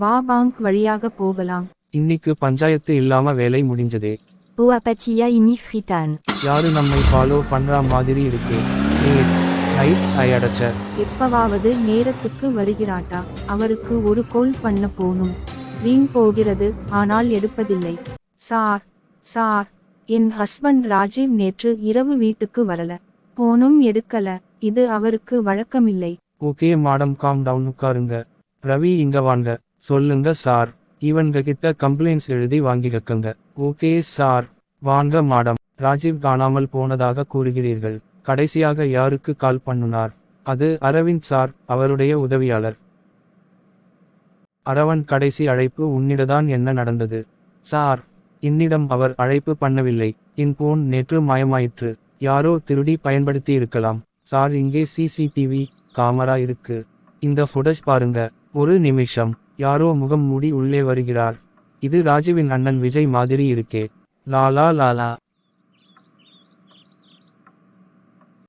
வா பாங்க் வழியாக போகலாம். இன்னிக்கு பஞ்சாயத்து இல்லாம வேலை முடிஞ்சதே. Apatia ini fritan. யாரு நம்மை ஃபாலோ பண்ற மாதிரி இருக்கு. அயடச்ச எப்பவாவது நேரத்துக்கு வருகிறாட்டா? அவருக்கு ஒரு கோல் பண்ண போணும் ரிங் போகிறது ஆனால் எடுப்பதில்லை. சார் சார் என் ஹஸ்பண்ட் ராஜீவ் நேற்று இரவு வீட்டுக்கு வரல. போனும் எடுக்கல. இது அவருக்கு வழக்கமில்லை. ஓகே மாடம் காம் டவுன் உட்காருங்க. ரவி இங்க வாங்க. சொல்லுங்க சார். இவன்க கிட்ட கம்ப்ளைண்ட்ஸ் எழுதி வாங்கிக்கங்க ஓகே சார். வாங்க மாடம் ராஜீவ் காணாமல் போனதாக கூறுகிறீர்கள். கடைசியாக யாருக்கு கால் பண்ணுனார்? அது அரவிந்த் சார் அவருடைய உதவியாளர். அரவன் கடைசி அழைப்பு உன்னிடதான் என்ன நடந்தது? சார் என்னிடம் அவர் அழைப்பு பண்ணவில்லை. என் போன் நேற்று மாயமாயிற்று. யாரோ திருடி பயன்படுத்தி இருக்கலாம் சார் இங்கே சிசிடிவி காமரா இருக்கு. இந்த ஃபுட்டேஜ் பாருங்க. ஒரு நிமிஷம். யாரோ முகம் மூடி உள்ளே வருகிறார். இது ராஜுவின் அண்ணன் விஜய் மாதிரி இருக்கே. லாலா லாலா